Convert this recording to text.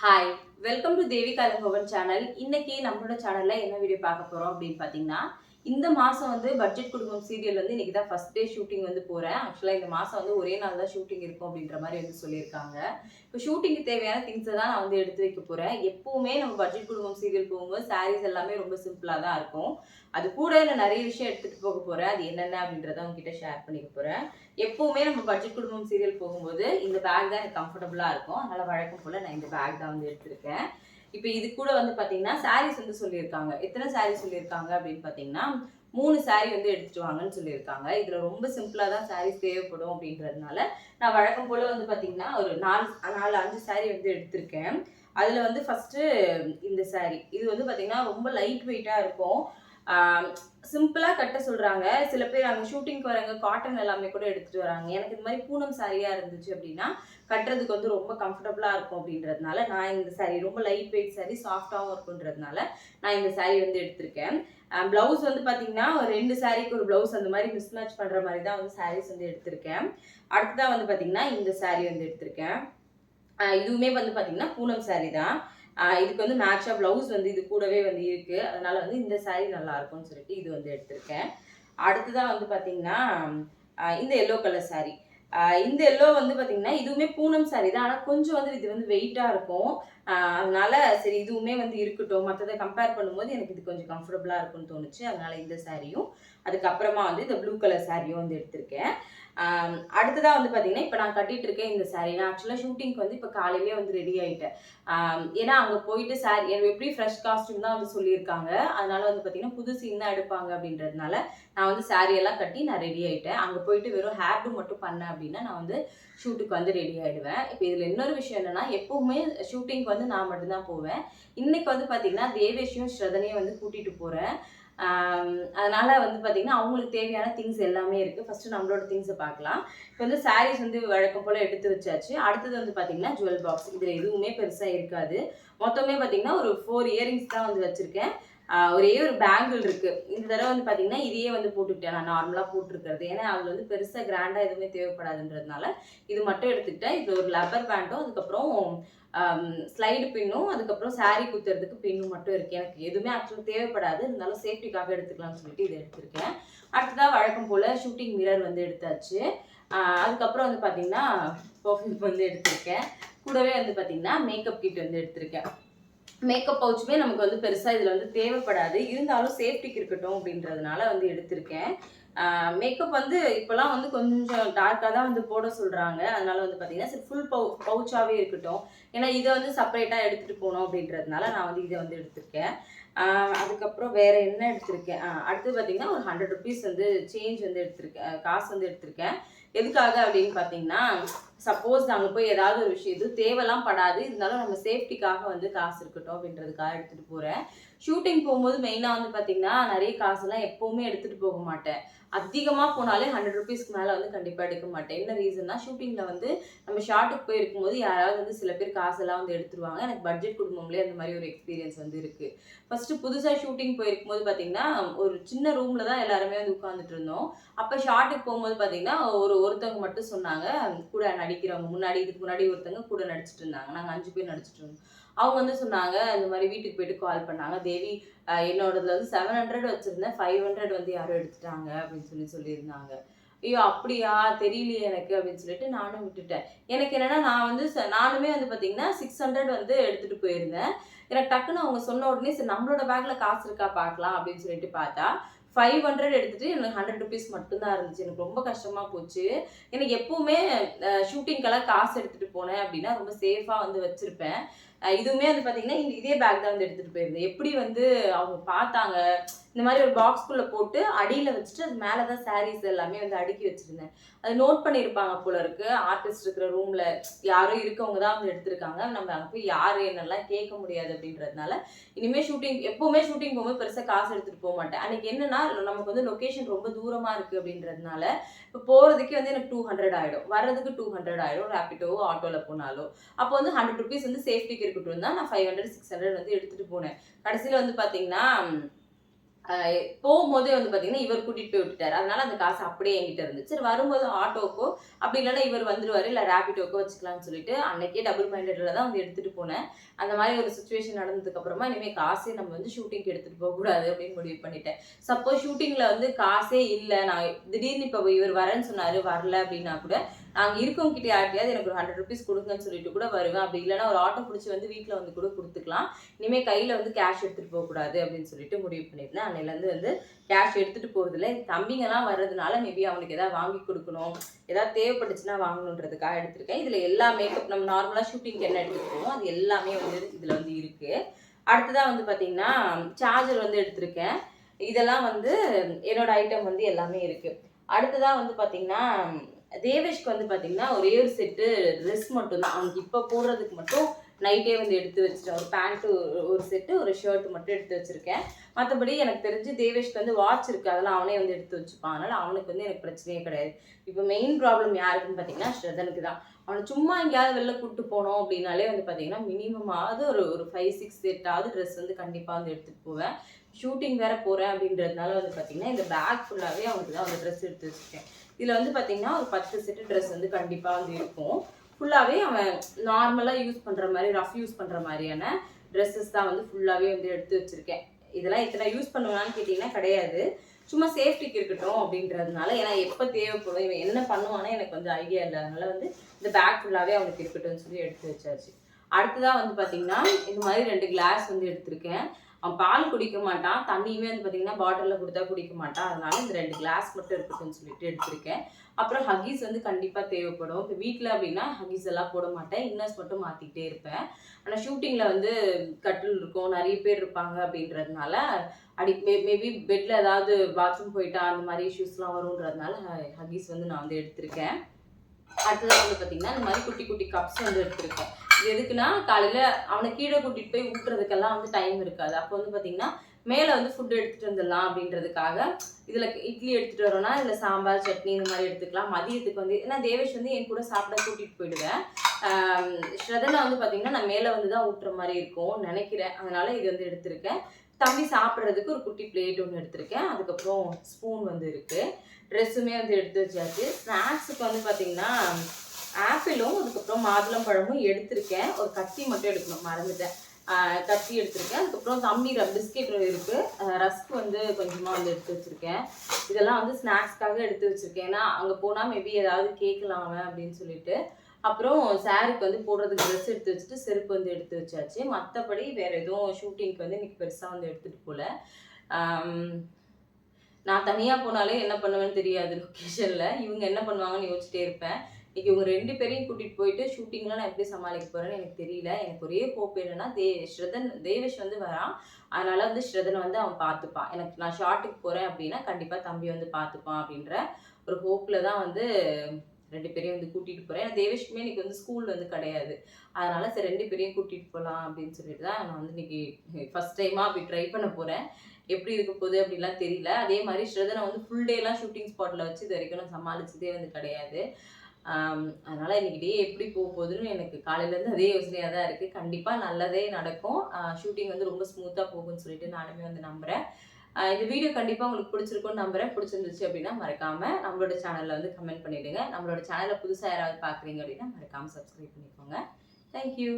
Hi welcome to Devika Langovan channel இன்னைக்கு நம்மளோட சேனல்ல என்ன வீடியோ பார்க்க போறோம் அப்படின்னு பார்த்தீங்கன்னா இந்த மாதம் வந்து பட்ஜெட் குடும்பம் சீரியல் வந்து இன்றைக்கி தான் ஃபர்ஸ்ட் டே ஷூட்டிங் வந்து போகிறேன் ஆக்சுவலாக இந்த மாதம் வந்து ஒரே நாள் தான் ஷூட்டிங் இருக்கும் அப்படின்ற மாதிரி வந்து சொல்லியிருக்காங்க. இப்போ ஷூட்டிங்க்கு தேவையான திங்ஸை தான் நான் வந்து எடுத்து வைக்க போகிறேன் எப்போவுமே நம்ம பட்ஜெட் குடும்பம் சீரியல் போகும்போது சாரீஸ் எல்லாமே ரொம்ப சிம்பிளாக தான் இருக்கும். அது கூட நான் நிறைய விஷயம் எடுத்துட்டு போக போகிறேன் அது என்னென்ன அப்படின்றத உங்ககிட்ட ஷேர் பண்ணிக்க போகிறேன் எப்போவுமே நம்ம பட்ஜெட் குடும்பம் சீரியல் போகும்போது இந்த பேக் தான் எனக்கு கம்ஃபர்டபுளாக இருக்கும். அதனால் வழக்கம் போல் நான் இந்த பேக் தான் வந்து எடுத்திருக்கேன். இப்போ இது கூட வந்து பார்த்தீங்கன்னா சாரீஸ் வந்து சொல்லியிருக்காங்க. எத்தனை சாரீஸ் சொல்லியிருக்காங்க அப்படின்னு பார்த்தீங்கன்னா மூணு saree வந்து எடுத்துட்டு வாங்கன்னு சொல்லியிருக்காங்க. இதில் ரொம்ப சிம்பிளாக தான் சாரீஸ் தேவைப்படும் அப்படின்றதுனால நான் வழக்கம் போல் வந்து பார்த்தீங்கன்னா ஒரு நாலு நாலு அஞ்சு saree வந்து எடுத்திருக்கேன். அதில் வந்து ஃபஸ்ட்டு இந்த saree. இது வந்து பார்த்தீங்கன்னா ரொம்ப லைட் வெயிட்டாக இருக்கும். சிம்பிளாக கட்ட சொல்கிறாங்க சில பேர் அங்கே ஷூட்டிங்க்கு வரவங்க காட்டன் எல்லாமே கூட எடுத்துகிட்டு வராங்க. எனக்கு இந்த மாதிரி பூனம் சாரியாக இருந்துச்சு அப்படின்னா கட்டுறதுக்கு வந்து ரொம்ப கம்ஃபர்டபுளாக இருக்கும் அப்படின்றதுனால நான் இந்த சாரீ ரொம்ப லைட் வெயிட் saree சாஃப்டாகவும் இருக்குன்றதுனால நான் இந்த சாரீ வந்து எடுத்திருக்கேன். ப்ளவுஸ் வந்து பார்த்தீங்கன்னா ஒரு ரெண்டு சாரீக்கு ஒரு ப்ளவுஸ் அந்த மாதிரி மிஸ் மேட்ச் பண்ணுற மாதிரி தான் வந்து சாரீஸ் வந்து எடுத்திருக்கேன். அடுத்ததாக வந்து பார்த்தீங்கன்னா இந்த சாரீ வந்து எடுத்திருக்கேன். இதுவுமே வந்து பார்த்தீங்கன்னா பூனம் சாரீ தான். இதுக்கு வந்து மேட்சாக ப்ளவுஸ் வந்து இது கூடவே வந்து இருக்குது அதனால வந்து இந்த சாரீ நல்லா இருக்கும்னு சொல்லிட்டு இது வந்து எடுத்திருக்கேன். அடுத்ததாக வந்து பார்த்தீங்கன்னா இந்த எல்லோ கலர் சாரீ இந்த எல்லோ வந்து பார்த்தீங்கன்னா இதுவுமே பூனம் சாரீ தான். ஆனால் கொஞ்சம் வந்து இது வந்து வெயிட்டாக இருக்கும். அதனால சரி இதுவுமே வந்து இருக்கட்டும். மற்றதை கம்பேர் பண்ணும்போது எனக்கு இது கொஞ்சம் கம்ஃபர்டபுளாக இருக்கும்னு தோணுச்சு. அதனால இந்த சாரியும் அதுக்கப்புறமா வந்து இந்த ப்ளூ கலர் சாரியும் வந்து எடுத்திருக்கேன். அடுத்ததாக வந்து பார்த்தீங்கன்னா இப்போ நான் கட்டிட்டு இருக்கேன் இந்த சாரீ நான் ஆக்சுவலாக ஷூட்டிங்க்கு வந்து இப்போ காலையிலேயே வந்து ரெடி ஆகிட்டேன் ஏன்னா அங்கே போயிட்டு சாரி எனக்கு எப்படி ஃப்ரெஷ் காஸ்டியூம் தான் வந்து சொல்லியிருக்காங்க. அதனால வந்து பார்த்தீங்கன்னா புது சீன் தான் எடுப்பாங்க அப்படின்றதுனால நான் வந்து saree எல்லாம் கட்டி நான் ரெடி ஆகிட்டேன் அங்கே போயிட்டு வெறும் ஹேர் டூ மட்டும் பண்ணேன் அப்படின்னா நான் வந்து ஷூட்டுக்கு வந்து ரெடி ஆகிடுவேன் இப்போ இதில் இன்னொரு விஷயம் என்னென்னா எப்போவுமே ஷூட்டிங்க்கு வந்து நான் மட்டும்தான் போவேன். இன்னைக்கு வந்து பார்த்தீங்கன்னா தேவேஷையும் ஸ்ரதனையும் வந்து கூட்டிகிட்டு போகிறேன் அதனால் வந்து பார்த்திங்கன்னா அவங்களுக்கு தேவையான திங்ஸ் எல்லாமே இருக்குது ஃபஸ்ட்டு நம்மளோட திங்ஸை பார்க்கலாம் இப்போ வந்து சாரீஸ் வந்து வழக்கம் போல் எடுத்து வச்சாச்சு. அடுத்தது வந்து பார்த்தீங்கன்னா ஜுவல் பாக்ஸ் இதில் எதுவுமே பெருசாக இருக்காது. மொத்தமே பார்த்தீங்கன்னா ஒரு ஃபோர் இயரிங்ஸ் தான் வந்து வச்சுருக்கேன். ஒரே ஒரு பேங்கிள் இருக்கு. இந்த தடவை வந்து பார்த்தீங்கன்னா இதையே வந்து போட்டுக்கிட்டேன் நான் நார்மலாக போட்டிருக்கிறது. ஏன்னா அதில் வந்து பெருசாக கிராண்டாக எதுவுமே தேவைப்படாதுன்றதுனால இது மட்டும் எடுத்துக்கிட்டேன். இது ஒரு லப்பர் பேண்டும் அதுக்கப்புறம் ஸ்லைடு பின்னும் அதுக்கப்புறம் சாரீ குத்துறதுக்கு பின்னும் மட்டும் இருக்கு. எனக்கு எதுவுமே ஆக்சுவலாக தேவைப்படாது. இருந்தாலும் சேஃப்டிக்காக எடுத்துக்கலாம்னு சொல்லிட்டு இதை எடுத்திருக்கேன். அடுத்ததாக வழக்கம் போல் ஷூட்டிங் மிரர் வந்து எடுத்தாச்சு. அதுக்கப்புறம் வந்து பார்த்தீங்கன்னா பர்ஃப்யூம் வந்து எடுத்திருக்கேன். கூடவே வந்து பார்த்தீங்கன்னா மேக்கப் கிட் வந்து எடுத்திருக்கேன். மேக்கப் பவுச்சுமே நமக்கு வந்து பெருசாக இதில் வந்து தேவைப்படாது. இருந்தாலும் சேஃப்டிக்கு இருக்கட்டும் அப்படின்றதுனால வந்து எடுத்திருக்கேன். மேக்கப் வந்து இப்போலாம் வந்து கொஞ்சம் டார்க்காக தான் வந்து போட சொல்கிறாங்க அதனால வந்து பார்த்தீங்கன்னா சரி ஃபுல் பவு பவுச்சாகவே இருக்கட்டும். ஏன்னா இதை வந்து செப்பரேட்டாக எடுத்துகிட்டு போகணும் அப்படின்றதுனால நான் வந்து இதை வந்து எடுத்திருக்கேன். அதுக்கப்புறம் வேறு என்ன எடுத்திருக்கேன்? அடுத்து பார்த்தீங்கன்னா ஒரு ஹண்ட்ரட் ருபீஸ் வந்து சேஞ்ச் வந்து எடுத்திருக்கேன். காசு வந்து எடுத்திருக்கேன். எதுக்காக அப்படின்னு பார்த்தீங்கன்னா சப்போஸ் நாங்கள் போய் ஏதாவது ஒரு விஷயம் இது தேவைலாம் படாது இருந்தாலும் நம்ம சேஃப்டிக்காக வந்து காசு இருக்கட்டும் அப்படின்றதுக்காக எடுத்துகிட்டு போகிறேன் ஷூட்டிங் போகும்போது மெயினாக வந்து பார்த்தீங்கன்னா நிறைய காசுலாம் எப்போவுமே எடுத்துகிட்டு போக மாட்டேன். அதிகமாக போனாலே ஹண்ட்ரட் ருபீஸ்க்கு மேலே வந்து கண்டிப்பாக எடுக்க மாட்டேன். என்ன ரீசன்னா ஷூட்டிங்கில் வந்து நம்ம ஷார்ட்டுக்கு போயிருக்கும்போது யாராவது வந்து சில பேர் காசெல்லாம் வந்து எடுத்துருவாங்க. எனக்கு பட்ஜெட் குடும்பம்லேயே அந்த மாதிரி ஒரு எக்ஸ்பீரியன்ஸ் வந்து இருக்குது ஃபஸ்ட்டு புதுசாக ஷூட்டிங் போயிருக்கும்போது பார்த்தீங்கன்னா ஒரு சின்ன ரூமில் தான் எல்லாருமே வந்து உட்காந்துட்டு இருந்தோம். அப்போ ஷார்ட்டுக்கு போகும்போது பார்த்தீங்கன்னா ஒரு ஒருத்தவங்க மட்டும் சொன்னாங்க கூட நடிக்கிறவங்க முன்னாடி இதுக்கு முன்னாடி ஒருத்தவங்க கூட நடிச்சிட்டு இருந்தாங்க. நாங்கள் அஞ்சு பேர் நடிச்சிட்டு இருந்தோம். அவங்க வந்து சொன்னாங்க இந்த மாதிரி வீட்டுக்கு போயிட்டு கால் பண்ணாங்க. தேவி என்னோட என்னோடதுல வந்து செவன் ஹண்ட்ரட் வச்சுருந்தேன். ஃபைவ் ஹண்ட்ரட் வந்து யாரும் எடுத்துட்டாங்க அப்படின்னு சொல்லி சொல்லியிருந்தாங்க. ஐயோ அப்படியா? தெரியலையே எனக்கு அப்படின்னு சொல்லிட்டு நானும் விட்டுட்டேன். எனக்கு என்னன்னா நான் வந்து ச- நானுமே வந்து பார்த்தீங்கன்னா சிக்ஸ் ஹண்ட்ரட் வந்து எடுத்துகிட்டு போயிருந்தேன். எனக்கு டக்குன்னு அவங்க சொன்ன உடனே சரி நம்மளோட பேக்கில் காசு இருக்கா பார்க்கலாம் அப்படின்னு சொல்லிட்டு பார்த்தா ஃபைவ் ஹண்ட்ரட் எடுத்துட்டு எனக்கு ஹண்ட்ரட் ருபீஸ் மட்டும்தான் இருந்துச்சு. எனக்கு ரொம்ப கஷ்டமா போச்சு. எனக்கு எப்பவுமே ஷூட்டிங்கெல்லாம் காசு எடுத்துட்டு போனேன் அப்படின்னா ரொம்ப சேஃபா வந்து வச்சிருப்பேன். இதுவுமே வந்து பாத்தீங்கன்னா இதே பேக் தான் வந்து எடுத்துட்டு போயிருந்தேன். எப்படி வந்து அவங்க பார்த்தாங்க? இந்த மாதிரி ஒரு பாக்ஸ்குள்ளே போட்டு அடியில் வச்சுட்டு அது மேலே தான் சாரீஸ் எல்லாமே வந்து அடுக்கி வச்சுருந்தேன். அது நோட் பண்ணியிருப்பாங்க போல இருக்கு. ஆர்டிஸ்ட் இருக்கிற ரூமில் யாரோ இருக்கவங்க தான் வந்து எடுத்திருக்காங்க. நம்ம அங்கே போய் யார் என்னெல்லாம் கேட்க முடியாது அப்படின்றதுனால இனிமேல் ஷூட்டிங் எப்போவுமே ஷூட்டிங் போகும்போது பெருசாக காசு எடுத்துகிட்டு போக மாட்டேன். அன்னைக்கு என்னன்னா நமக்கு வந்து லொக்கேஷன் ரொம்ப தூரமாக இருக்குது அப்படின்றதுனால இப்போ போகிறதுக்கே வந்து எனக்கு டூ ஹண்ட்ரட் ஆகிடும் வர்றதுக்கு டூ ஹண்ட்ரட் ஆயிடும். ரேப்பிட்டோவோ ஆட்டோவில் போனாலோ. அப்போ வந்து ஹண்ட்ரட் ருபீஸ் வந்து சேஃப்டிக்கு இருக்கட்டும் தான் நான் ஃபைவ் ஹண்ட்ரட் சிக்ஸ் ஹண்ட்ரட் வந்து எடுத்துகிட்டு போனேன். கடைசியில வந்து பார்த்தீங்கன்னா போகும்போதே வந்து பார்த்தீங்கன்னா இவர் கூட்டிகிட்டு போய் விட்டுட்டார். அதனால அந்த காசு அப்படியே என்கிட்ட இருந்துச்சு. சரி வரும்போது ஆட்டோக்கோ அப்படி இல்லைன்னா இவர் வந்துருவார் இல்லை ரேபிடோக்கோ வச்சுக்கலாம்னு சொல்லிட்டு அன்னைக்கே டபுள் மைண்டடில் தான் வந்து எடுத்துகிட்டு போனேன். அந்த மாதிரி ஒரு சுச்சுவேஷன் நடந்ததுக்கப்புறமா இனிமேல் காசே நம்ம வந்து ஷூட்டிங்க்கு எடுத்துகிட்டு போகக்கூடாது அப்படின்னு முடிவு பண்ணிட்டேன். சப்போஸ் ஷூட்டிங்கில் வந்து காசே இல்லை நான் திடீர்னு இப்போ இவர் வரேன்னு சொன்னார் வரல அப்படின்னா கூட நாங்கள் இருக்கவங்க கிட்டே யார்ட்டையாவது எனக்கு ஒரு ஹண்ட்ரட் ருபீஸ் கொடுங்கன்னு சொல்லிட்டு கூட வருவேன். அப்படி இல்லைன்னா ஒரு ஆட்டோ பிடிச்சி வந்து வீட்டில் வந்து கூட கொடுத்துக்கலாம். இனிமேல் கையில் வந்து கேஷ் எடுத்துகிட்டு போகக்கூடாது அப்படின்னு சொல்லிட்டு முடிவு பண்ணியிருந்தேன். அன்னையிலேருந்து வந்து கேஷ் எடுத்துகிட்டு போகிறதுல தம்பிங்கெல்லாம் வர்றதுனால மேபி அவனுக்கு எதாவது வாங்கி கொடுக்கணும். ஏதாவது தேவைப்பட்டுச்சுன்னா வாங்கணுன்றதுக்காக எடுத்திருக்கேன். இதில் எல்லா மேக்கப் நம்ம நார்மலாக ஷூட்டிங்க்கு என்ன எடுத்துருக்கோமோ அது எல்லாமே வந்து இதில் வந்து இருக்குது அடுத்ததாக வந்து பார்த்திங்கன்னா சார்ஜர் வந்து எடுத்திருக்கேன். இதெல்லாம் வந்து என்னோடய ஐட்டம் வந்து எல்லாமே இருக்குது அடுத்ததாக வந்து பார்த்திங்கன்னா தேவேஷ்க்கு வந்து பார்த்தீங்கன்னா ஒரே ஒரு செட்டு ட்ரெஸ் மட்டும்தான். அவனுக்கு இப்போ போடுறதுக்கு மட்டும் நைட்டே வந்து எடுத்து வச்சுட்டேன் ஒரு பேண்ட்டு ஒரு செட்டு ஒரு ஷர்ட் மட்டும் எடுத்து வச்சுருக்கேன். மற்றபடி எனக்கு தெரிஞ்சு தேவேஷ்க்கு வந்து வாட்ச் இருக்குது அதெல்லாம் அவனே வந்து எடுத்து வச்சுப்பான். அதனால் அவனுக்கு வந்து எனக்கு பிரச்சனையே கிடையாது. இப்போ மெயின் ப்ராப்ளம் யாருக்குன்னு பார்த்தீங்கன்னா ஸ்ரதனுக்கு தான். அவனை சும்மா எங்கேயாவது வெளில கூப்பிட்டு போனோம் அப்படின்னாலே வந்து பார்த்தீங்கன்னா மினிமமாவது ஒரு ஒரு ஃபைவ் சிக்ஸ் செட்டாவது ட்ரெஸ் வந்து கண்டிப்பாக வந்து எடுத்துகிட்டு போவேன். ஷூட்டிங் வேறு போகிறேன் அப்படின்றதுனால வந்து பார்த்தீங்கன்னா இந்த பேக் ஃபுல்லாகவே அவனுக்கு தான் வந்து ட்ரெஸ் எடுத்து வச்சுருக்கேன். இதில் வந்து பார்த்தீங்கன்னா ஒரு பத்து செட்டு ட்ரெஸ் வந்து கண்டிப்பாக வந்து இருக்கும். ஃபுல்லாகவே அவன் நார்மலாக யூஸ் பண்ணுற மாதிரி ரஃப் யூஸ் பண்ணுற மாதிரியான ட்ரெஸ்ஸஸ் தான் வந்து ஃபுல்லாகவே வந்து எடுத்து வச்சுருக்கேன். இதெல்லாம் இத்தனை யூஸ் பண்ணுவான்னு கேட்டிங்கன்னா கிடையாது. சும்மா சேஃப்டிக்கு இருக்கட்டும் அப்படின்றதுனால ஏன்னா எப்போ தேவைப்படும் இவன் என்ன பண்ணுவானே எனக்கு கொஞ்சம் ஐடியா இல்லை. அதனால் வந்து இந்த பேக் ஃபுல்லாகவே அவனுக்கு இருக்கட்டும்னு சொல்லி எடுத்து வச்சாச்சு. அடுத்ததாக வந்து பார்த்திங்கன்னா இது மாதிரி ரெண்டு கிளாஸ் வந்து எடுத்திருக்கேன். அவன் பால் குடிக்க மாட்டான். தண்ணியுமே வந்து பார்த்தீங்கன்னா பாட்டிலில் கொடுத்தா குடிக்க மாட்டான். அதனால இந்த ரெண்டு கிளாஸ் மட்டும் இருக்கட்டும்னு சொல்லிட்டு எடுத்திருக்கேன். அப்புறம் ஹக்கீஸ் வந்து கண்டிப்பாக தேவைப்படும். இப்போ வீட்டில் அப்படின்னா ஹக்கீஸ் எல்லாம் போட மாட்டேன். இன்னர்ஸ் மட்டும் மாற்றிக்கிட்டே இருப்பேன். ஆனால் ஷூட்டிங்கில் வந்து கட்டில் இருக்கும். நிறைய பேர் இருப்பாங்க அப்படின்றதுனால அடி மே மேபி பெட்டில் ஏதாவது பாத்ரூம் போயிட்டா அந்த மாதிரி இஷ்யூஸ்லாம் வரும்ன்றதுனால ஹக்கீஸ் வந்து நான் வந்து எடுத்திருக்கேன். அடுத்ததாக வந்து பார்த்தீங்கன்னா இந்த மாதிரி குட்டி குட்டி கப்ஸ் வந்து எடுத்துருக்கேன். இது எதுக்குன்னா காலையில் அவனை கீழே கூட்டிகிட்டு போய் ஊட்டுறதுக்கெல்லாம் வந்து டைம் இருக்காது. அப்போ வந்து பார்த்தீங்கன்னா மேலே வந்து ஃபுட் எடுத்துகிட்டு வந்துடலாம் அப்படின்றதுக்காக இதில் இட்லி எடுத்துகிட்டு வரோம்னா இதில் சாம்பார் சட்னி இந்த மாதிரி எடுத்துக்கலாம். மதியத்துக்கு வந்து ஏன்னா தேவேஷ் வந்து என் கூட சாப்பிட கூட்டிகிட்டு போயிடுவேன். ஸ்ரதனை வந்து பார்த்தீங்கன்னா நான் மேலே வந்து தான் ஊட்டுற மாதிரி இருக்கும் நினைக்கிறேன். அதனால் இது வந்து எடுத்திருக்கேன். தம்பி சாப்பிட்றதுக்கு ஒரு குட்டி பிளேட் ஒன்று எடுத்திருக்கேன். அதுக்கப்புறம் ஸ்பூன் வந்து இருக்குது ட்ரெஸ்ஸுமே வந்து எடுத்து வச்சாச்சு. ஸ்நாக்ஸுக்கு வந்து பார்த்தீங்கன்னா ஆப்பிளும் அதுக்கப்புறம் மாதுளம்பழமும் எடுத்திருக்கேன். ஒரு கத்தி மட்டும் எடுக்கணும் மறந்துட்டேன். கத்தி எடுத்திருக்கேன். அதுக்கப்புறம் தம்பி பிஸ்கெட் இருக்குது ரஸ்க் வந்து கொஞ்சமாக வந்து எடுத்து வச்சுருக்கேன். இதெல்லாம் வந்து ஸ்நாக்ஸ்க்காக எடுத்து வச்சுருக்கேன். ஏன்னா அங்கே போனால் மேபி ஏதாவது கேட்கலாம் அப்படின்னு சொல்லிட்டு. அப்புறம் சாருக்கு வந்து போடுறதுக்கு ட்ரெஸ் எடுத்து வச்சுட்டு செருப்பு வந்து எடுத்து வச்சாச்சு. மற்றபடி வேறு எதுவும் ஷூட்டிங்க்கு வந்து இன்னைக்கு பெருசாக வந்து எடுத்துகிட்டு போகல நான் தனியாக போனாலே என்ன பண்ணுவேன்னு தெரியாது லொக்கேஷனில் இவங்க என்ன பண்ணுவாங்கன்னு யோசிச்சிட்டே இருப்பேன். இன்னைக்கு இவங்க ரெண்டு பேரையும் கூட்டிகிட்டு போயிட்டு ஷூட்டிங்லாம் நான் எப்படி சமாளிக்க போகிறேன்னு எனக்கு தெரியல. எனக்கு ஒரே ஹோப் என்னன்னா தே ஸ்ரதன் தேவேஷ் வந்து வரான். அதனால் வந்து ஸ்ரதனை வந்து அவன் பார்த்துப்பான். எனக்கு நான் ஷார்ட்டுக்கு போகிறேன் அப்படின்னா கண்டிப்பாக தம்பி வந்து பார்த்துப்பான் அப்படின்ற ஒரு ஹோப்பில் தான் வந்து ரெண்டு பேரையும் வந்து கூட்டிகிட்டு போகிறேன் ஏன்னா தேவேஷ்க்குமே இன்றைக்கி வந்து ஸ்கூல் வந்து கிடையாது. அதனால் சரி ரெண்டு பேரையும் கூட்டிகிட்டு போகலாம் அப்படின்னு சொல்லிட்டு தான் நான் வந்து இன்னைக்கு ஃபஸ்ட் டைமாக அப்படி ட்ரை பண்ண போகிறேன் எப்படி இருக்க போகுது அப்படின்லாம் தெரியல. அதே மாதிரி ஸ்ரதனை வந்து ஃபுல் டேலாம் ஷூட்டிங் ஸ்பாட்டில் வச்சு இது வரைக்கும் நான் சமாளிச்சதே வந்து கிடையாது. அதனால் இன்னைக்கு டே எப்படி போக போகுதுன்னு எனக்கு காலையிலேருந்து அதே யோசனையாக தான் இருக்குது கண்டிப்பாக நல்லதே நடக்கும். ஷூட்டிங் வந்து ரொம்ப ஸ்மூத்தாக போகும்னு சொல்லிட்டு நானுமே வந்து நம்புகிறேன் இந்த வீடியோ கண்டிப்பாக உங்களுக்கு பிடிச்சிருக்கும்னு நம்புறேன். பிடிச்சிருந்துச்சு அப்படின்னா மறக்காமல் நம்மளோட சேனலில் வந்து கமெண்ட் பண்ணிவிடுங்க நம்மளோட சேனலை புதுசாக யாராவது பார்க்குறீங்க அப்படின்னா மறக்காமல் சப்ஸ்கிரைப் பண்ணிக்கோங்க. தேங்க்யூ